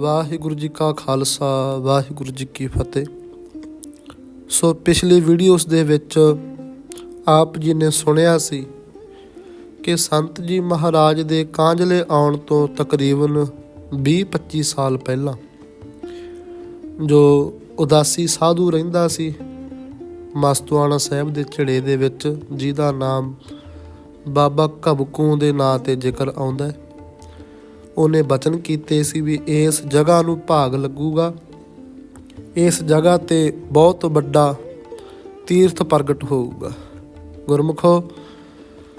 ਵਾਹਿਗੁਰੂ ਜੀ ਕਾ ਖਾਲਸਾ, ਵਾਹਿਗੁਰੂ ਜੀ ਕੀ ਫਤਿਹ। ਸੋ ਪਿਛਲੀ ਵੀਡੀਓਜ਼ ਦੇ ਵਿੱਚ ਆਪ ਜੀ ਨੇ ਸੁਣਿਆ ਸੀ ਕਿ ਸੰਤ ਜੀ ਮਹਾਰਾਜ ਦੇ ਕਾਂਜਲੇ ਆਉਣ ਤੋਂ ਤਕਰੀਬਨ 20-25 ਸਾਲ ਪਹਿਲਾਂ ਜੋ ਉਦਾਸੀ ਸਾਧੂ ਰਹਿੰਦਾ ਸੀ, ਮਸਤੂਆਣਾ ਸਾਹਿਬ ਦੇ ਝੜੇ ਦੇ ਵਿੱਚ, ਜਿਹਦਾ ਨਾਮ ਬਾਬਾ ਕਬਕੂ ਦੇ ਨਾਂ ਤੇ ਜ਼ਿਕਰ ਆਉਂਦਾ ਹੈ। ਉਹਨੇ ਬਚਨ ਕੀਤੇ ਸੀ ਵੀ ਇਸ ਜਗ੍ਹਾ ਨੂੰ ਭਾਗ ਲੱਗੂਗਾ। ਇਸ ਜਗ੍ਹਾ ਤੇ ਬਹੁਤ ਵੱਡਾ ਤੀਰਥ ਪ੍ਰਗਟ ਹੋਊਗਾ। ਗੁਰਮੁਖੋ,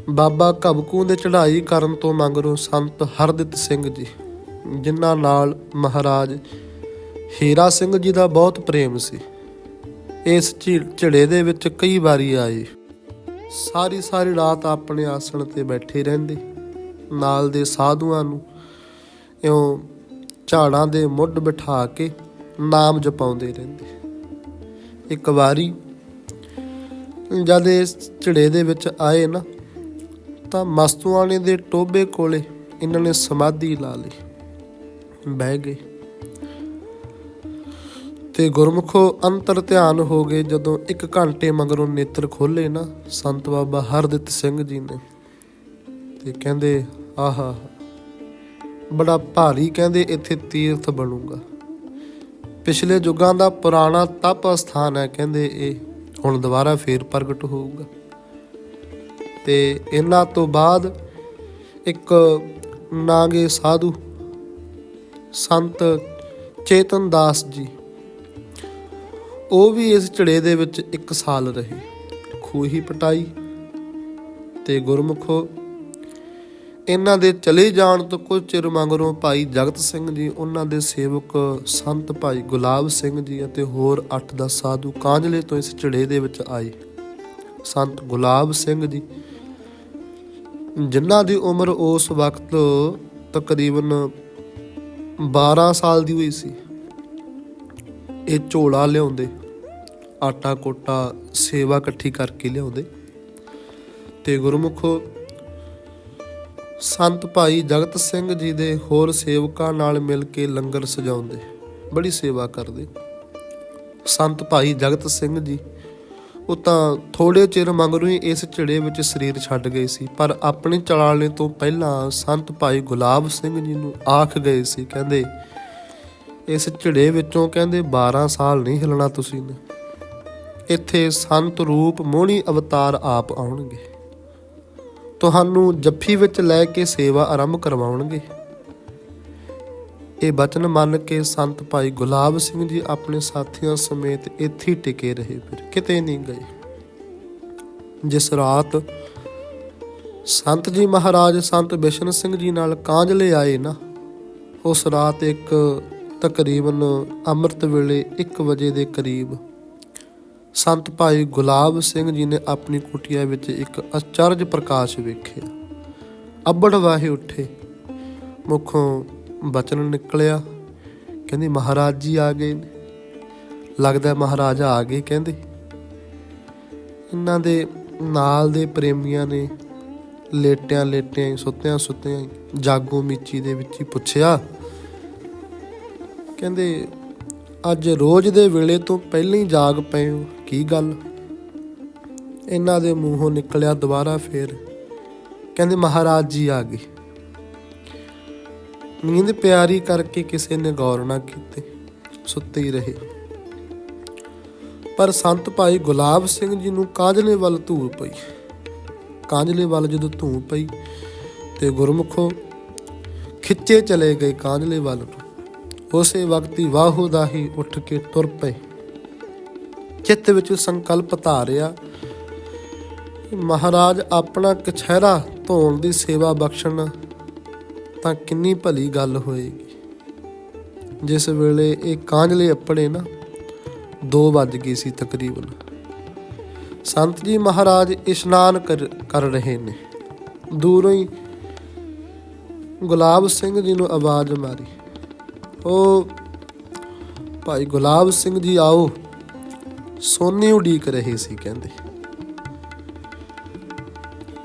ਬਾਬਾ ਕਬਕੂ ਦੇ ਚੜ੍ਹਾਈ ਕਰਨ ਤੋਂ ਮੰਗਰੋਂ ਸੰਤ ਹਰਦਿੱਤ ਸਿੰਘ ਜੀ, ਜਿਨ੍ਹਾਂ ਨਾਲ ਮਹਾਰਾਜ ਹੀਰਾ ਸਿੰਘ ਜੀ ਦਾ ਬਹੁਤ ਪ੍ਰੇਮ ਸੀ। ਇਸ ਝੀ- ਝਿੜੇ ਦੇ ਵਿੱਚ ਕਈ ਵਾਰੀ ਆਏ। ਸਾਰੀ ਸਾਰੀ ਰਾਤ ਆਪਣੇ ਆਸਣ ਤੇ ਬੈਠੇ ਰਹਿੰਦੇ। ਨਾਲ ਦੇ ਸਾਧੂਆਂ ਨੂੰ ਇਉਂ ਝਾੜਾਂ ਦੇ ਮੁੱਢ ਬਿਠਾ ਕੇ ਨਾਮ ਜਪਾਉਂਦੇ ਰਹਿੰਦੇ। ਇੱਕ ਵਾਰੀ ਜਦ ਇਸ ਝਿੜੇ ਦੇ ਵਿੱਚ ਆਏ ਨਾ, ਤਾਂ ਮਸਤੂਆਣੇ ਦੇ ਟੋਬੇ ਕੋਲੇ ਇਹਨਾਂ ਨੇ ਸਮਾਧੀ ਲਾ ਲਈ। ਬਹਿ ਗਏ। ਤੇ ਗੁਰਮੁਖੋ ਅੰਤਰ ਧਿਆਨ ਹੋ ਗਏ। ਜਦੋਂ 1 ਘੰਟੇ ਮਗਰੋਂ ਨੇਤਰ ਖੋਲੇ ਨਾ, ਸੰਤ ਬਾਬਾ ਹਰਦਿੱਤ ਸਿੰਘ ਜੀ ਨੇ ਤੇ ਕਹਿੰਦੇ, ਆਹਾ ਬੜਾ ਭਾਰੀ ਕਹਿੰਦੇ ਇੱਥੇ ਤੀਰਥ ਬਣੂਗਾ। ਪਿਛਲੇ ਯੁੱਗਾਂ ਦਾ ਪੁਰਾਣਾ ਤਪ ਸਥਾਨ ਹੈ ਕਹਿੰਦੇ ਇਹ। ਹੁਣ ਦੁਬਾਰਾ ਫੇਰ ਪ੍ਰਗਟ ਹੋਊਗਾ। ਤੇ ਇਹਨਾਂ ਤੋਂ ਬਾਅਦ ਇੱਕ ਨਾਗੇ ਸਾਧੂ ਸੰਤ ਚੇਤਨ ਦਾਸ ਜੀ, ਉਹ ਵੀ ਇਸ ਝੜੇ ਦੇ ਵਿੱਚ 1 ਸਾਲ ਰਹੇ। ਖੂਹੀ ਪਟਾਈ ਤੇ ਗੁਰਮੁਖੋ ਇਹਨਾਂ ਦੇ ਚਲੇ ਜਾਣ ਤੋਂ ਕੁਝ ਚਿਰ ਮਗਰੋਂ ਭਾਈ ਜਗਤ ਸਿੰਘ ਜੀ, ਉਹਨਾਂ ਦੇ ਸੇਵਕ ਸੰਤ ਭਾਈ ਗੁਲਾਬ ਸਿੰਘ ਜੀ ਅਤੇ ਹੋਰ 8-10 ਸਾਧੂ ਕਾਂਝਲੇ ਤੋਂ ਇਸ ਝੜੇ ਦੇ ਵਿੱਚ ਆਏ। ਸੰਤ ਗੁਲਾਬ ਸਿੰਘ ਜੀ, ਜਿਨ੍ਹਾਂ ਦੀ ਉਮਰ ਉਸ ਵਕਤ ਤਕਰੀਬਨ 12 ਸਾਲ ਦੀ ਹੋਈ ਸੀ। ਇਹ ਝੋਲਾ ਲਿਆਉਂਦੇ ਆਟਾ ਕੋਟਾ ਸੇਵਾ ਇਕੱਠੀ ਕਰਕੇ ਲਿਆਉਂਦੇ ਤੇ ਗੁਰਮੁਖੋ ਸੰਤ ਭਾਈ ਜਗਤ ਸਿੰਘ ਜੀ ਦੇ ਹੋਰ ਸੇਵਕਾਂ ਨਾਲ ਮਿਲ ਕੇ ਲੰਗਰ ਸਜਾਉਂਦੇ। ਬੜੀ ਸੇਵਾ ਕਰਦੇ। ਸੰਤ ਭਾਈ ਜਗਤ ਸਿੰਘ ਜੀ, ਉਹ ਤਾਂ ਥੋੜੇ ਚਿਰ ਮਗਰੋਂ ਹੀ ਇਸ ਝੜੇ ਵਿੱਚ ਸਰੀਰ ਛੱਡ ਗਏ ਸੀ, ਪਰ ਆਪਣੇ ਚਲਾਣੇ ਤੋਂ ਪਹਿਲਾਂ ਸੰਤ ਭਾਈ ਗੁਲਾਬ ਸਿੰਘ ਜੀ ਨੂੰ ਆਖ ਗਏ ਸੀ, ਕਹਿੰਦੇ, ਇਸ ਝੜੇ ਵਿੱਚੋਂ ਕਹਿੰਦੇ 12 ਸਾਲ ਨਹੀਂ ਹਿਲਣਾ ਤੁਸੀਂ ਨੇ। ਇੱਥੇ ਸੰਤ ਰੂਪ ਮੋਹਣੀ ਅਵਤਾਰ ਆਪ ਆਉਣਗੇ। ਤੁਹਾਨੂੰ ਜੱਫੀ ਵਿੱਚ ਲੈ ਕੇ ਸੇਵਾ ਆਰੰਭ ਕਰਵਾਉਣਗੇ। ਇਹ ਬਚਨ ਮੰਨ ਕੇ ਸੰਤ ਭਾਈ ਗੁਲਾਬ ਸਿੰਘ ਜੀ ਆਪਣੇ ਸਾਥੀਆਂ ਸਮੇਤ ਇੱਥੇ ਟਿਕੇ ਰਹੇ ਫਿਰ। ਕਿਤੇ ਨਹੀਂ ਗਏ। ਜਿਸ ਰਾਤ ਸੰਤ ਜੀ ਮਹਾਰਾਜ ਸੰਤ ਬਿਸ਼ਨ ਸਿੰਘ ਜੀ ਨਾਲ ਕਾਂਜਲੇ ਆਏ ਨਾ, ਉਸ ਰਾਤ ਇੱਕ ਤਕਰੀਬਨ ਅੰਮ੍ਰਿਤ ਵੇਲੇ 1 ਵਜੇ ਦੇ ਕਰੀਬ ਸੰਤ ਭਾਈ ਗੁਲਾਬ ਸਿੰਘ ਜੀ ਨੇ ਆਪਣੀ ਕੁਟੀਆ ਵਿੱਚ ਇੱਕ ਅਚਰਜ ਪ੍ਰਕਾਸ਼ ਵੇਖਿਆ। ਅੱਬੜ ਵਾਹੇ ਉੱਠੇ। ਮੁਖੋਂ ਬਚਨ ਨਿਕਲਿਆ। ਕਹਿੰਦੀ ਮਹਾਰਾਜ ਜੀ ਆ ਗਏ ਨੇ। ਲੱਗਦਾ ਮਹਾਰਾਜਾ ਆ ਗਏ ਕਹਿੰਦੇ। ਇਹਨਾਂ ਦੇ ਨਾਲ ਦੇ ਪ੍ਰੇਮੀਆਂ ਨੇ ਲੇਟਿਆਂ ਲੇਟਿਆਂ ਸੁੱਤਿਆਂ ਸੁੱਤਿਆਂ ਹੀ, ਜਾਗੋ ਮੀਚੀ ਦੇ ਵਿੱਚ ਹੀ ਪੁੱਛਿਆ। ਕਹਿੰਦੇ ਅੱਜ ਰੋਜ਼ ਦੇ ਵੇਲੇ ਤੋਂ ਪਹਿਲਾਂ ਹੀ ਜਾਗ ਪਏ ਹੋ। ਕੀ ਗੱਲ? ਇਹਨਾਂ ਦੇ ਮੂੰਹੋਂ ਨਿਕਲਿਆ ਦੁਬਾਰਾ ਫੇਰ ਕਹਿੰਦੇ, ਮਹਾਰਾਜ ਜੀ ਆ ਗਏ। ਨੀਂਦ ਪਿਆਰੀ ਕਰਕੇ ਕਿਸੇ ਨੇ ਗੌਰ ਨਾ ਕੀਤੀ, ਸੁੱਤੇ ਹੀ ਰਹੇ। ਪਰ ਸੰਤ ਭਾਈ ਗੁਲਾਬ ਸਿੰਘ ਜੀ ਨੂੰ ਕਾਂਜਲੇ ਵੱਲ ਧੂੜ ਪਈ। ਕਾਂਜਲੇ ਵੱਲ ਜਦੋਂ ਧੂੜ ਪਈ ਤੇ ਗੁਰਮੁਖੋ ਖਿੱਚੇ ਚਲੇ ਗਏ ਕਾਂਜਲੇ ਵੱਲ ਉਸੇ ਵਕਤ ਹੀ ਵਾਹੂ ਦਾ ਹੀ ਉੱਠ ਕੇ ਤੁਰ ਪਏ। ਚਿੱਤ ਵਿੱਚ ਸੰਕਲਪ ਧਾਰਿਆ। ਮਹਾਰਾਜ, ਆਪਣਾ ਕਛਹਿਰਾ ਧੋਣ ਦੀ ਸੇਵਾ ਬਖਸ਼ਣ ਤਾਂ ਕਿੰਨੀ ਭਲੀ ਗੱਲ ਹੋਏਗੀ। ਜਿਸ ਵੇਲੇ ਇਹ ਕਾਂਜਲੇ ਆਪਣੇ ਨਾ 2 ਵੱਜ ਗਈ ਸੀ ਤਕਰੀਬਨ। ਸੰਤ ਜੀ ਮਹਾਰਾਜ ਇਸ਼ਨਾਨ ਕਰ ਰਹੇ ਨੇ। ਦੂਰੋਂ ਹੀ ਗੁਲਾਬ ਸਿੰਘ ਜੀ ਨੂੰ ਆਵਾਜ਼ ਮਾਰੀ। ਉਹ, ਭਾਈ ਗੁਲਾਬ ਸਿੰਘ ਜੀ ਆਓ। ਸੋਨੇ ਉਡੀਕ ਰਹੇ ਸੀ ਕਹਿੰਦੇ।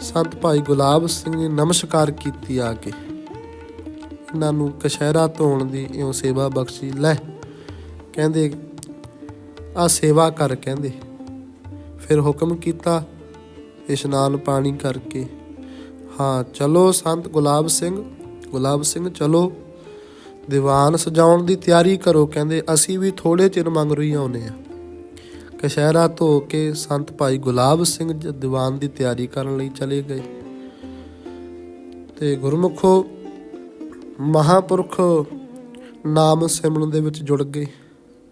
ਸੰਤ ਭਾਈ ਗੁਲਾਬ ਸਿੰਘ ਨੇ ਨਮਸਕਾਰ ਕੀਤੀ ਆ ਕੇ। ਇਹਨਾਂ ਨੂੰ ਕਸ਼ਹਿਰਾ ਧੋਣ ਦੀ ਇਉਂ ਸੇਵਾ ਬਖਸ਼ੀ, ਲੈ ਕਹਿੰਦੇ, ਆ ਸੇਵਾ ਕਰ ਕਹਿੰਦੇ। ਫਿਰ ਹੁਕਮ ਕੀਤਾ, ਇਸ਼ਨਾਨ ਪਾਣੀ ਕਰਕੇ, ਹਾਂ ਚਲੋ ਸੰਤ ਗੁਲਾਬ ਸਿੰਘ ਗੁਲਾਬ ਸਿੰਘ ਚਲੋ, ਦੀਵਾਨ ਸਜਾਉਣ ਦੀ ਤਿਆਰੀ ਕਰੋ ਕਹਿੰਦੇ, ਅਸੀਂ ਵੀ ਥੋੜੇ ਚਿਰ ਮੰਗ ਰਹੀ ਆਉਨੇ ਆ ਕਸ਼ਹਿਰਾ ਧੋ ਕੇ ਸੰਤ ਭਾਈ ਗੁਲਾਬ ਸਿੰਘ ਦੀਵਾਨ ਦੀ ਤਿਆਰੀ ਕਰਨ ਲਈ ਚਲੇ ਗਏ। ਤੇ ਗੁਰਮੁਖੋ ਮਹਾਪੁਰਖ ਨਾਮ ਸਿਮਰਨ ਦੇ ਵਿੱਚ ਜੁੜ ਗਏ।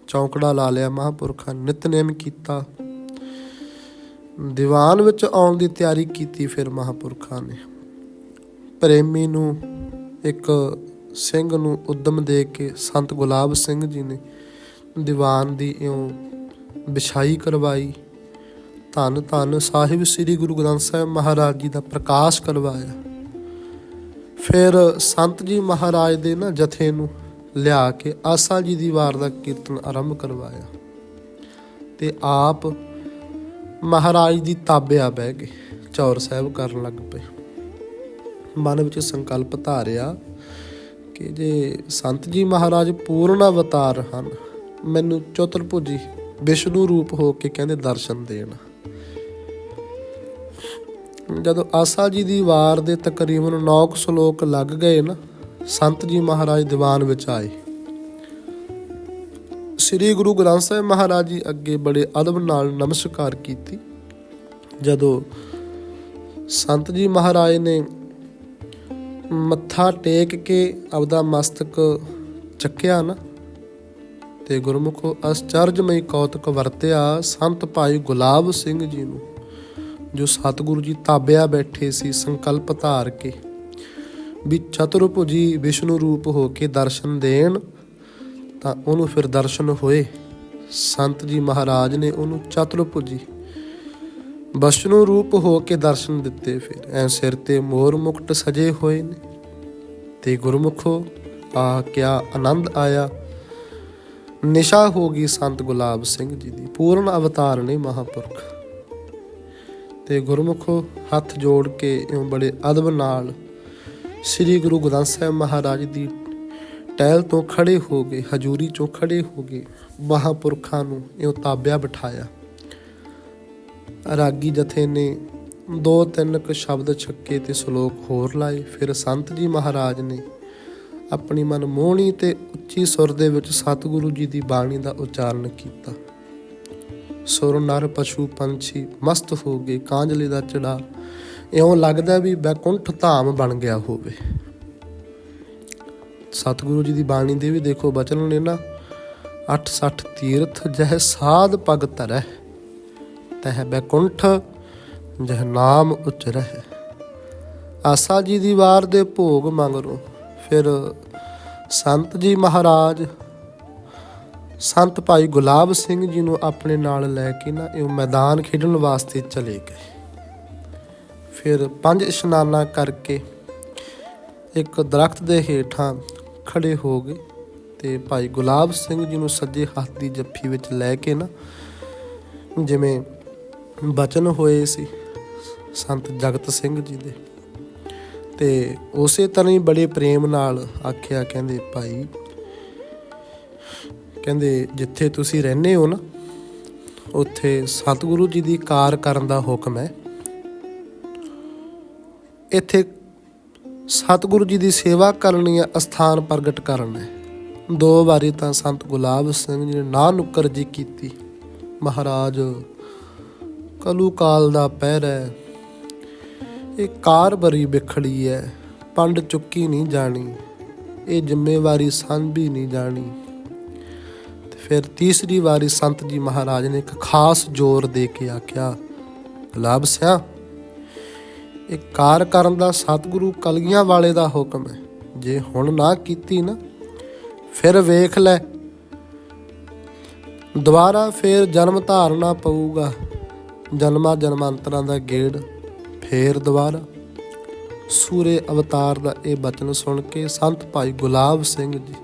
ਚੌਂਕੜਾ ਲਾ ਲਿਆ ਮਹਾਪੁਰਖਾਂ ਨਿਤਨੇਮ ਕੀਤਾ। ਦੀਵਾਨ ਵਿੱਚ ਆਉਣ ਦੀ ਤਿਆਰੀ ਕੀਤੀ ਫਿਰ ਮਹਾਪੁਰਖਾਂ ਨੇ। ਪ੍ਰੇਮੀ ਨੂੰ ਇੱਕ ਸਿੰਘ ਨੂੰ ਉਦਮ ਦੇ ਕੇ ਸੰਤ ਗੁਲਾਬ ਸਿੰਘ ਜੀ ਨੇ ਦੀਵਾਨ ਦੀ ਇਉਂ ਵਿਛਾਈ ਕਰਵਾਈ। ਧੰਨ ਧੰਨ ਸਾਹਿਬ ਸ੍ਰੀ ਗੁਰੂ ਗ੍ਰੰਥ ਸਾਹਿਬ ਮਹਾਰਾਜ ਜੀ ਦਾ ਪ੍ਰਕਾਸ਼ ਕਰਵਾਇਆ। ਫਿਰ ਸੰਤ ਜੀ ਮਹਾਰਾਜ ਦੇ ਨਾ ਜਥੇ ਨੂੰ ਲਿਆ ਕੇ ਆਸਾ ਜੀ ਦੀ ਵਾਰ ਦਾ ਕੀਰਤਨ ਆਰੰਭ ਕਰਵਾਇਆ। ਤੇ ਆਪ ਮਹਾਰਾਜ ਦੀ ਤਾਬਿਆ ਬਹਿ ਗਏ, ਚੌਰ ਸਾਹਿਬ ਕਰਨ ਲੱਗ ਪਏ। ਮਨ ਵਿੱਚ ਸੰਕਲਪ ਧਾਰਿਆ ਕਿ ਜੇ ਸੰਤ ਜੀ ਮਹਾਰਾਜ ਪੂਰਨ ਅਵਤਾਰ ਹਨ, ਮੈਨੂੰ ਚਤੁਰਭੁਜੀ ਵਿਸ਼ਨੂੰ ਰੂਪ ਹੋ ਕੇ ਕਹਿੰਦੇ ਦਰਸ਼ਨ ਦੇਣ। ਜਦੋਂ ਆਸਾ ਜੀ ਦੀ ਵਾਰ ਦੇ ਤਕਰੀਬਨ 9 ਸ਼ਲੋਕ ਲੱਗ ਗਏ ਨਾ, ਸੰਤ ਜੀ ਮਹਾਰਾਜ ਦੀਵਾਨ ਵਿੱਚ ਆਏ। ਸ੍ਰੀ ਗੁਰੂ ਗ੍ਰੰਥ ਸਾਹਿਬ ਮਹਾਰਾਜ ਜੀ ਅੱਗੇ ਬੜੇ ਅਦਬ ਨਾਲ ਨਮਸਕਾਰ ਕੀਤੀ। ਜਦੋਂ ਸੰਤ ਜੀ ਮਹਾਰਾਜ ਨੇ ਮੱਥਾ ਟੇਕ ਕੇ ਆਪਦਾ ਮਸਤਕ ਚੱਕਿਆ ਨਾ ਤੇ ਗੁਰਮੁਖੋ ਅਸਚਰਜਮਈ ਕੌਤਕ ਵਰਤਿਆ, ਸੰਤ ਭਾਈ ਗੁਲਾਬ ਸਿੰਘ ਜੀ ਨੂੰ, ਜੋ ਸਤਿਗੁਰੂ ਜੀ ਤਾਬਿਆ ਬੈਠੇ ਸੀ ਸੰਕਲਪ ਧਾਰ ਕੇ। ਵੀ ਚਤੁਰਭੁਜੀ ਵਿਸ਼ਨੂੰ ਰੂਪ ਹੋ ਕੇ ਦਰਸ਼ਨ ਦੇਣ, ਤਾਂ ਉਹਨੂੰ ਫਿਰ ਦਰਸ਼ਨ ਹੋਏ। ਸੰਤ ਜੀ ਮਹਾਰਾਜ ਨੇ ਉਹਨੂੰ ਚਤੁਰਭੁਜੀ ਵਿਸ਼ਨੂੰ ਰੂਪ ਹੋ ਕੇ ਦਰਸ਼ਨ ਦਿੱਤੇ ਫਿਰ। ਐ ਸਿਰ ਤੇ ਮੋਰ ਮੁਕਟ ਸਜੇ ਹੋਏ ਨੇ। ਤੇ ਗੁਰਮੁਖੋ ਆ ਕਿਆ ਆਨੰਦ ਆਇਆ। ਨਿਸ਼ਾ ਹੋ ਗਈ ਸੰਤ ਗੁਲਾਬ ਸਿੰਘ ਜੀ ਦੀ। ਪੂਰਨ ਅਵਤਾਰ ਨੇ ਮਹਾਪੁਰਖ। ਤੇ ਗੁਰਮੁਖੋ ਹੱਥ ਜੋੜ ਕੇ ਇਉਂ ਬੜੇ ਅਦਬ ਨਾਲ ਸ੍ਰੀ ਗੁਰੂ ਗ੍ਰੰਥ ਸਾਹਿਬ ਮਹਾਰਾਜ ਦੀ ਟਹਿਲ ਤੋਂ ਖੜੇ ਹੋ ਗਏ, ਹਜੂਰੀ ਚੋਂ ਖੜੇ ਹੋ ਗਏ, ਮਹਾਪੁਰਖਾਂ ਨੂੰ ਇਉਂ ਤਾਬਿਆ ਬਿਠਾਇਆ। ਰਾਗੀ ਜਥੇ ਨੇ ਦੋ ਤਿੰਨ ਕੁ ਸ਼ਬਦ ਛੱਕੇ ਤੇ ਸ਼ਲੋਕ ਹੋਰ ਲਾਏ। ਫਿਰ ਸੰਤ ਜੀ ਮਹਾਰਾਜ ਨੇ ਆਪਣੀ ਮਨਮੋਹਣੀ ਤੇ ਉੱਚੀ ਸੁਰ ਦੇ ਵਿੱਚ ਸਤਿਗੁਰੂ ਜੀ ਦੀ ਬਾਣੀ ਦਾ ਉਚਾਰਨ ਕੀਤਾ। ਸੁਰ ਨਰ ਪਸ਼ੂ ਪੰਛੀ ਮਸਤ ਹੋ ਗਏ, ਕਾਂਜਲੀ ਦਾ ਚੜਾ। ਇਉਂ ਲੱਗਦਾ ਵੀ ਬੈਕੁੰਠ ਧਾਮ ਬਣ ਗਿਆ ਹੋਵੇ। ਸਤਿਗੁਰੂ ਜੀ ਦੀ ਬਾਣੀ ਦੇ ਵੀ ਦੇਖੋ ਬਚਨ ਨੇ ਨਾ 860 ਤੀਰਥ ਜਹ ਸਾਧ ਪਗ ਧਰੈ ਤਹ ਬੈਕੁੰਠ ਜਹ ਨਾਮ ਉਚਰਹਿ। ਆਸਾ ਜੀ ਦੀ ਵਾਰ ਦੇ ਭੋਗ ਮੰਗਰੋ ਫਿਰ ਸੰਤ ਜੀ ਮਹਾਰਾਜ, ਸੰਤ ਭਾਈ ਗੁਲਾਬ ਸਿੰਘ ਜੀ ਨੂੰ ਆਪਣੇ ਨਾਲ ਲੈ ਕੇ ਨਾ ਇਹ ਮੈਦਾਨ ਖੇਡਣ ਵਾਸਤੇ ਚਲੇ ਗਏ। ਫਿਰ ਪੰਜ ਇਸ਼ਨਾਨਾ ਕਰਕੇ ਇੱਕ ਦਰਖਤ ਦੇ ਹੇਠਾਂ ਖੜੇ ਹੋ ਗਏ ਤੇ ਭਾਈ ਗੁਲਾਬ ਸਿੰਘ ਜੀ ਨੂੰ ਸੱਜੇ ਹੱਥ ਦੀ ਜੱਫੀ ਵਿੱਚ ਲੈ ਕੇ ਨਾ ਜਿਵੇਂ ਬਚਨ ਹੋਏ ਸੀ, ਸੰਤ ਜਗਤ ਸਿੰਘ ਜੀ ਦੇ। ਤੇ ਉਸੇ ਤਰ੍ਹਾਂ ਹੀ ਬੜੇ ਪ੍ਰੇਮ ਨਾਲ ਆਖਿਆ, ਕਹਿੰਦੇ, ਭਾਈ, ਕਹਿੰਦੇ, ਜਿੱਥੇ ਤੁਸੀਂ ਰਹਿੰਦੇ ਹੋ ਨਾ, ਉੱਥੇ ਸਤਿਗੁਰੂ ਜੀ ਦੀ ਕਾਰ ਕਰਨ ਦਾ ਹੁਕਮ ਹੈ। ਇੱਥੇ ਸਤਿਗੁਰੂ ਜੀ ਦੀ ਸੇਵਾ ਕਰਨੀ ਹੈ ਅਸਥਾਨ ਪ੍ਰਗਟ ਕਰਨਾ ਹੈ। ਦੋ ਵਾਰੀ ਤਾਂ ਸੰਤ ਗੁਲਾਬ ਸਿੰਘ ਜੀ ਨੇ ਨਾ ਨੁੱਕਰ ਜੀ ਕੀਤੀ, ਮਹਾਰਾਜ, ਕਲੂ ਕਾਲ ਦਾ ਪਹਿਰ ਹੈ ਇਹ ਕਾਰ ਬਰੀ ਵਿਖੜੀ ਹੈ ਪੰਡ ਚੁੱਕੀ ਨਹੀਂ ਜਾਣੀ। ਇਹ ਜ਼ਿੰਮੇਵਾਰੀ ਸਾਂਭੀ ਨਹੀਂ ਜਾਣੀ। ਤੇ ਫਿਰ ਤੀਸਰੀ ਵਾਰੀ ਸੰਤ ਜੀ ਮਹਾਰਾਜ ਨੇ ਇੱਕ ਖਾਸ ਜ਼ੋਰ ਦੇ ਕੇ ਆਖਿਆ ਗੁਲਾਬ ਸਿਆ, ਇਹ ਕਾਰ ਕਰਨ ਦਾ ਸਤਿਗੁਰੂ ਕਲਗੀਆਂ ਵਾਲੇ ਦਾ ਹੁਕਮ ਹੈ ਜੇ ਹੁਣ ਨਾ ਕੀਤੀ ਨਾ, ਫਿਰ ਵੇਖ ਲੈ। ਦੁਬਾਰਾ ਫੇਰ ਜਨਮ ਧਾਰਨਾ ਪਊਗਾ, ਜਨਮਾਂ ਜਨਮਾਂਤਰਾਂ ਦਾ ਗੇੜ। ਫੇਰ ਦੁਬਾਰਾ। ਸੂਰੇ ਅਵਤਾਰ ਦਾ ਇਹ ਬਚਨ ਸੁਣ ਕੇ ਸੰਤ ਭਾਈ ਗੁਲਾਬ ਸਿੰਘ ਜੀ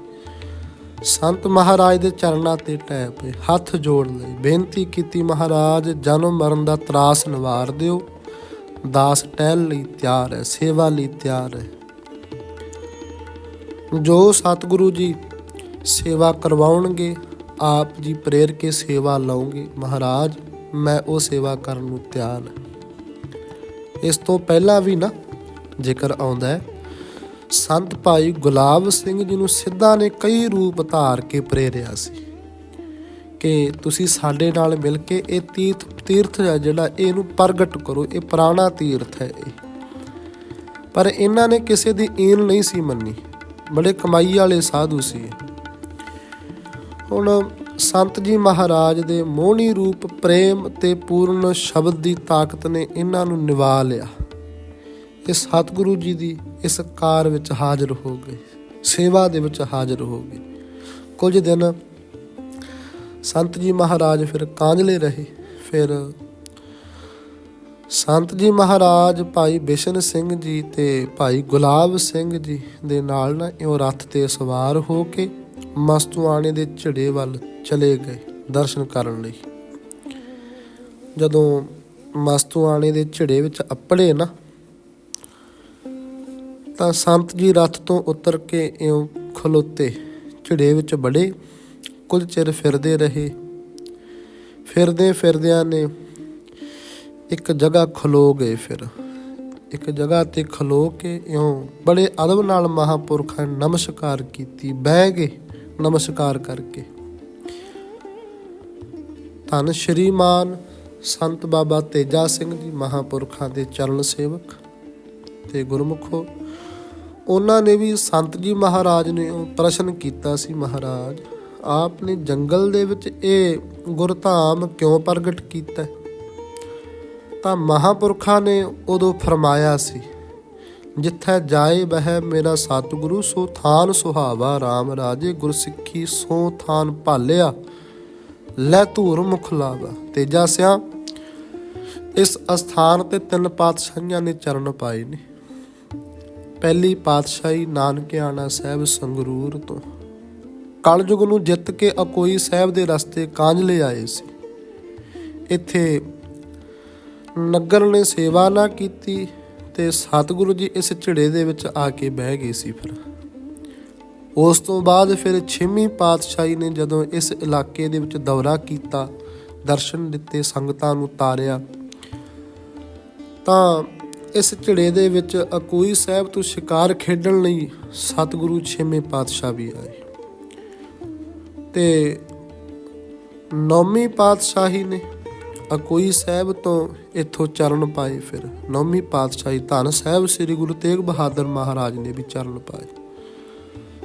ਸੰਤ ਮਹਾਰਾਜ ਦੇ ਚਰਨਾਂ ਤੇ ਟੈ ਪਏ, ਹੱਥ ਜੋੜ ਲਈ ਬੇਨਤੀ ਕੀਤੀ, ਮਹਾਰਾਜ, ਜਨਮ ਮਰਨ ਦਾ ਤਰਾਸ ਨਿਵਾਰ ਦਿਓ। ਦਾਸ ਟਹਿਲ ਲਈ ਤਿਆਰ ਹੈ, ਸੇਵਾ ਲਈ ਤਿਆਰ ਹੈ। ਜੋ ਸਤਿਗੁਰੂ ਜੀ ਸੇਵਾ ਕਰਵਾਉਣਗੇ, ਆਪ ਜੀ ਪ੍ਰੇਰ ਕੇ ਸੇਵਾ ਲਓਗੇ। ਮਹਾਰਾਜ, ਮੈਂ ਉਹ ਸੇਵਾ ਕਰਨ ਨੂੰ ਤਿਆਰ ਹਾਂ। ਇਸ ਤੋਂ ਪਹਿਲਾਂ ਵੀ ਨਾ ਜ਼ਿਕਰ ਆਉਂਦਾ ਹੈ। ਸੰਤ ਭਾਈ ਗੁਲਾਬ ਸਿੰਘ ਜੀ ਨੂੰ ਸਿੱਧਾ ਨੇ ਕਈ ਰੂਪ ਧਾਰ ਕੇ ਪ੍ਰੇਰਿਆ ਸੀ ਕਿ ਤੁਸੀਂ ਸਾਡੇ ਨਾਲ ਮਿਲ ਕੇ ਇਹ ਤੀਰਥ ਤੀਰਥ ਹੈ ਜਿਹੜਾ ਇਹਨੂੰ ਪ੍ਰਗਟ ਕਰੋ, ਇਹ ਪੁਰਾਣਾ ਤੀਰਥ ਹੈ ਇਹ। ਪਰ ਇਹਨਾਂ ਨੇ ਕਿਸੇ ਦੀ ਈਨ ਨਹੀਂ ਸੀ ਮੰਨੀ। ਬੜੇ ਕਮਾਈ ਵਾਲੇ ਸਾਧੂ ਸੀ ਹੁਣ ਸੰਤ ਜੀ ਮਹਾਰਾਜ ਦੇ ਮੋਹਣੀ ਰੂਪ, ਪ੍ਰੇਮ ਤੇ ਪੂਰਨ ਸ਼ਬਦ ਦੀ ਤਾਕਤ ਨੇ ਇਹਨਾਂ ਨੂੰ ਨਿਵਾ ਲਿਆ। ਇਹ ਸਤਿਗੁਰੂ ਜੀ ਦੀ ਇਸ ਕਾਰ ਵਿੱਚ ਹਾਜ਼ਰ ਹੋ ਗਏ, ਸੇਵਾ ਦੇ ਵਿੱਚ ਹਾਜ਼ਰ ਹੋ ਗਏ। ਕੁਝ ਦਿਨ ਸੰਤ ਜੀ ਮਹਾਰਾਜ ਫਿਰ ਕਾਂਝਲੇ ਰਹੇ, ਫਿਰ ਸੰਤ ਜੀ ਮਹਾਰਾਜ ਭਾਈ ਬਿਸ਼ਨ ਸਿੰਘ ਜੀ ਤੇ ਭਾਈ ਗੁਲਾਬ ਸਿੰਘ ਜੀ ਦੇ ਨਾਲ ਨਾ ਇਹ ਰੱਥ ਤੇ ਸਵਾਰ ਹੋ ਕੇ ਮਸਤੂਆਣੇ ਦੇ ਝੜੇ ਵੱਲ ਚਲੇ ਗਏ ਦਰਸ਼ਨ ਕਰਨ ਲਈ। ਜਦੋਂ ਮਸਤੂਆਣੇ ਦੇ ਝੜੇ ਵਿੱਚ ਅੱਪੜੇ ਨਾ, ਤਾਂ ਸੰਤ ਜੀ ਰੱਥ ਤੋਂ ਉਤਰ ਕੇ ਇਉਂ ਖਲੋਤੇ, ਝੜੇ ਵਿੱਚ ਬੜੇ, ਕੁਝ ਚਿਰ ਫਿਰਦੇ ਰਹੇ। ਫਿਰਦੇ ਫਿਰਦਿਆਂ ਨੇ ਇੱਕ ਜਗ੍ਹਾ ਖਲੋ ਗਏ ਫਿਰ। ਇੱਕ ਜਗ੍ਹਾ ਤੇ ਖਲੋ ਕੇ ਇਉਂ ਬੜੇ ਅਦਬ ਨਾਲ ਮਹਾਪੁਰਖਾਂ ਨੇ ਨਮਸਕਾਰ ਕੀਤੀ, ਬਹਿ ਗਏ, ਨਮਸਕਾਰ ਕਰਕੇ। ਧੰਨ ਸ਼੍ਰੀਮਾਨ ਸੰਤ ਬਾਬਾ ਤੇਜਾ ਸਿੰਘ ਜੀ ਮਹਾਪੁਰਖਾਂ ਦੇ ਚਰਨ ਸੇਵਕ ਤੇ ਗੁਰਮੁਖੋ। ਉਹਨਾਂ ਨੇ ਵੀ ਸੰਤ ਜੀ ਮਹਾਰਾਜ ਨੇ ਪ੍ਰਸ਼ਨ ਕੀਤਾ ਸੀ, ਮਹਾਰਾਜ ਆਪ ਨੇ ਜੰਗਲ ਦੇ ਵਿੱਚ ਇਹ ਗੁਰਧਾਮ ਕਿਉਂ ਪ੍ਰਗਟ ਕੀਤਾ? ਤਾਂ ਮਹਾਪੁਰਖਾਂ ਨੇ ਉਦੋਂ ਫਰਮਾਇਆ ਸੀ, ਜਿੱਥੈ ਜਾਏ ਬਹਿ ਮੇਰਾ ਸਤਿਗੁਰੂ, ਸੋ ਥਾਨ ਸੁਹਾਵਾ RAM ਰਾਜੇ ਗੁਰਸਿੱਖੀ ਸੋ ਥਾਨ ਭਾਲਿਆ। ਲੈ ਧੂਰ ਮੁਖ ਲਾਵਾ ਤੇਜਾ ਸਿਆ। ਇਸ ਅਸਥਾਨ ਤੇ ਤਿੰਨ ਪਾਤਸ਼ਾਹੀਆਂ ਨੇ ਚਰਨ ਪਾਏ ਨੇ। ਪਹਿਲੀ ਪਾਤਸ਼ਾਹੀ ਨਾਨਕਿਆਣਾ ਸਾਹਿਬ ਸੰਗਰੂਰ ਤੋਂ। ਕਲਯੁਗ ਨੂੰ ਜਿੱਤ ਕੇ ਅਕੋਈ ਸਾਹਿਬ ਦੇ ਰਸਤੇ ਕਾਂਜਲੇ ਆਏ ਸੀ। ਇੱਥੇ ਨਗਰ ਨੇ ਸੇਵਾ ਨਾ ਕੀਤੀ ਤੇ ਸਤਿਗੁਰੂ ਜੀ ਇਸ ਝੜੇ ਦੇ ਵਿੱਚ ਆ ਕੇ ਬਹਿ ਗਏ ਸੀ ਫਿਰ। ਉਸ ਤੋਂ ਬਾਅਦ ਫਿਰ ਛੇਵੀਂ ਪਾਤਸ਼ਾਹੀ ਨੇ ਜਦੋਂ ਇਸ ਇਲਾਕੇ ਦੇ ਵਿੱਚ ਦੌਰਾ ਕੀਤਾ, ਦਰਸ਼ਨ ਦਿੱਤੇ, ਸੰਗਤਾਂ ਨੂੰ ਤਾਰਿਆ, ਤਾਂ ਇਸ ਝੜੇ ਦੇ ਵਿੱਚ ਅਕੋਈ ਸਾਹਿਬ ਤੋਂ ਸ਼ਿਕਾਰ ਖੇਡਣ ਲਈ ਸਤਿਗੁਰੂ ਛੇਵੇਂ ਪਾਤਸ਼ਾਹ ਵੀ ਆਏ। ਤੇ ਨੌਵੀਂ ਪਾਤਸ਼ਾਹੀ ਨੇ ਅਕੋਈ ਸਾਹਿਬ ਤੋਂ ਇੱਥੋਂ ਚਰਨ ਪਾਏ ਫਿਰ। ਨੌਵੀਂ ਪਾਤਸ਼ਾਹੀ ਧੰਨ ਸਾਹਿਬ ਸ੍ਰੀ ਗੁਰੂ ਤੇਗ ਬਹਾਦਰ ਮਹਾਰਾਜ ਨੇ ਵੀ ਚਰਨ ਪਾਏ।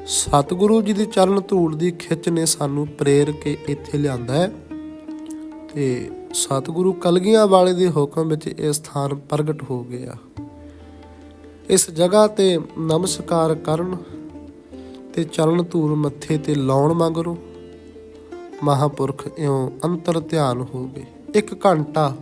ਸਤਿਗੁਰੂ ਜੀ ਦੀ ਚਰਨ ਧੂੜ ਦੀ ਖਿੱਚ ਨੇ ਸਾਨੂੰ ਪ੍ਰੇਰ ਕੇ ਇੱਥੇ ਲਿਆਂਦਾ ਹੈ। ਤੇ ਸਤਿਗੁਰੂ ਕਲਗੀਆਂ ਵਾਲੇ ਦੇ ਹੁਕਮ ਵਿੱਚ ਇਹ ਸਥਾਨ ਪ੍ਰਗਟ ਹੋ ਗਿਆ। ਇਸ ਜਗ੍ਹਾ ਤੇ ਨਮਸਕਾਰ ਕਰਨ ਤੇ ਚਰਨ ਧੂੜ ਮੱਥੇ ਤੇ ਲਾਉਣ ਮੰਗਰੋ ਮਹਾਪੁਰਖ ਇਉਂ ਅੰਤਰ ਧਿਆਨ ਹੋ ਗਏ। ਇੱਕ ਘੰਟਾ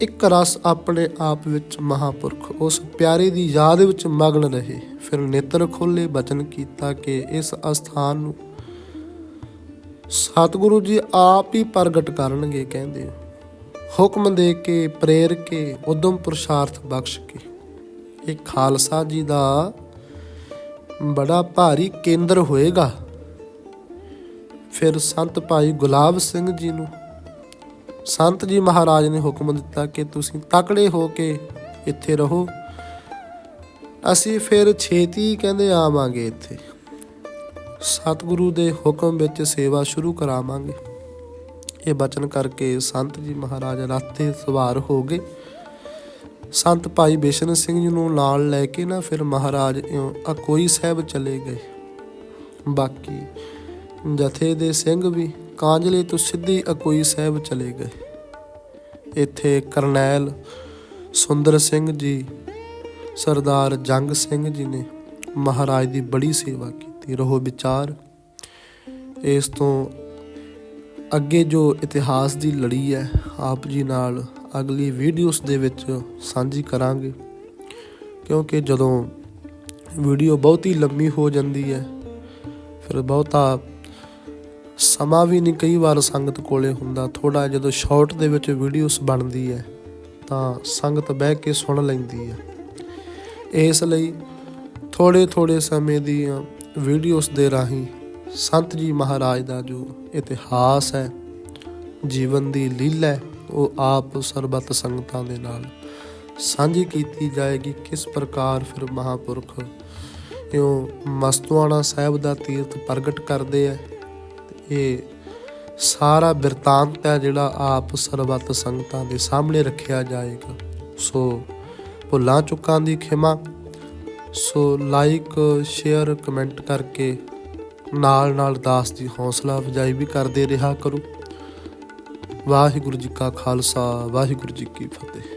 ਇੱਕ ਰਸ ਆਪਣੇ ਆਪ ਵਿੱਚ ਮਹਾਪੁਰਖ, ਉਸ ਪਿਆਰੇ ਦੀ ਯਾਦ ਵਿੱਚ ਮਗਨ ਰਹੇ। ਫਿਰ ਨੇਤਰ ਖੋਲੇ ਬਚਨ ਕੀਤਾ ਕਿ ਇਸ ਅਸਥਾਨ ਨੂੰ ਸਤਿਗੁਰੂ ਜੀ ਆਪ ਹੀ ਪ੍ਰਗਟ ਕਰਨਗੇ ਕਹਿੰਦੇ। ਹੁਕਮ ਦੇ ਕੇ, ਪ੍ਰੇਰ ਕੇ, ਉਦਮ ਪੁਰਸ਼ਾਰਥ ਬਖਸ਼ ਕੇ। ਇਹ ਖਾਲਸਾ ਜੀ ਦਾ ਬੜਾ ਭਾਰੀ ਕੇਂਦਰ ਹੋਏਗਾ। ਫਿਰ ਸੰਤ ਭਾਈ ਗੁਲਾਬ ਸਿੰਘ ਜੀ ਨੂੰ ਸੰਤ ਜੀ ਮਹਾਰਾਜ ਨੇ ਹੁਕਮ ਦਿੱਤਾ ਕਿ ਤੁਸੀਂ ਤਕੜੇ ਹੋ ਕੇ ਇੱਥੇ ਰਹੋ। ਅਸੀਂ ਫਿਰ ਛੇਤੀ ਕਹਿੰਦੇ ਆਵਾਂਗੇ ਇੱਥੇ। ਸਤਿਗੁਰੂ ਦੇ ਹੁਕਮ ਵਿੱਚ ਸੇਵਾ ਸ਼ੁਰੂ ਕਰਾਵਾਂਗੇ। ਇਹ ਬਚਨ ਕਰਕੇ ਸੰਤ ਜੀ ਮਹਾਰਾਜ ਰਾਤੇ ਸਵਾਰ ਹੋ ਗਏ। ਸੰਤ ਭਾਈ ਬਿਸ਼ਨ ਸਿੰਘ ਜੀ ਨੂੰ ਨਾਲ ਲੈ ਕੇ ਨਾ ਫਿਰ ਮਹਾਰਾਜ ਇਉਂ ਅਕੋਈ ਸਾਹਿਬ ਚਲੇ ਗਏ। ਬਾਕੀ ਜਥੇ ਦੇ ਸਿੰਘ ਵੀ ਕਾਂਜਲੇ ਤੋਂ ਸਿੱਧੀ ਅਕੋਈ ਸਾਹਿਬ ਚਲੇ ਗਏ। ਇੱਥੇ ਕਰਨੈਲ ਸੁੰਦਰ ਸਿੰਘ ਜੀ, ਸਰਦਾਰ ਜੰਗ ਸਿੰਘ ਜੀ ਨੇ ਮਹਾਰਾਜ ਦੀ ਬੜੀ ਸੇਵਾ ਕੀਤੀ। ਰਹੋ ਵਿਚਾਰ। ਇਸ ਤੋਂ ਅੱਗੇ ਜੋ ਇਤਿਹਾਸ ਦੀ ਲੜੀ ਹੈ, ਆਪ ਜੀ ਨਾਲ ਅਗਲੀ ਵੀਡੀਓਜ਼ ਦੇ ਵਿੱਚ ਸਾਂਝੀ ਕਰਾਂਗੇ। ਕਿਉਂਕਿ ਜਦੋਂ ਵੀਡੀਓ ਬਹੁਤੀ ਲੰਮੀ ਹੋ ਜਾਂਦੀ ਹੈ, ਫਿਰ ਬਹੁਤਾ ਸਮਾਂ ਵੀ ਨਹੀਂ ਕਈ ਵਾਰ ਸੰਗਤ ਕੋਲੇ ਹੁੰਦਾ। ਥੋੜਾ ਜਦੋਂ ਸ਼ਾਰਟ ਦੇ ਵਿੱਚ ਵੀਡੀਓਸ ਬਣਦੀ ਹੈ, ਤਾਂ ਸੰਗਤ ਬਹਿ ਕੇ ਸੁਣ ਲੈਂਦੀ ਹੈ। ਇਸ ਲਈ ਥੋੜੇ ਥੋੜੇ ਸਮੇਂ ਦੀਆਂ ਵੀਡੀਓਸ ਦੇ ਰਾਹੀਂ ਸੰਤ ਜੀ ਮਹਾਰਾਜ ਦਾ ਜੋ ਇਤਿਹਾਸ ਹੈ, ਜੀਵਨ ਦੀ ਲੀਲਾ ਹੈ, ਉਹ ਆਪ ਸਰਬੱਤ ਸੰਗਤਾਂ ਦੇ ਨਾਲ ਸਾਂਝੀ ਕੀਤੀ ਜਾਏਗੀ। ਕਿਸ ਪ੍ਰਕਾਰ ਫਿਰ ਮਹਾਪੁਰਖ ਇਉਂ ਮਸਤੂਆਣਾ ਸਾਹਿਬ ਦਾ ਤੀਰਥ ਪ੍ਰਗਟ ਕਰਦੇ ਆ ਇਹ ਸਾਰਾ ਬਿਰਤਾਂਤ ਹੈ ਜਿਹੜਾ ਆਪ ਸਰਬੱਤ ਸੰਗਤਾਂ ਦੇ ਸਾਹਮਣੇ ਰੱਖਿਆ ਜਾਏਗਾ। ਸੋ ਭੁੱਲਾਂ ਚੁੱਕਾਂ ਦੀ ਖਿਮਾ, ਸੋ ਲਾਈਕ ਸ਼ੇਅਰ ਕਮੈਂਟ ਕਰਕੇ ਨਾਲ ਨਾਲ ਦਾਸ ਦੀ ਹੌਸਲਾ ਅਫਜ਼ਾਈ ਵੀ ਕਰਦੇ ਰਿਹਾ ਕਰੋ। ਵਾਹਿਗੁਰੂ ਜੀ ਕਾ ਖਾਲਸਾ, ਵਾਹਿਗੁਰੂ ਜੀ ਕੀ ਫਤਿਹ।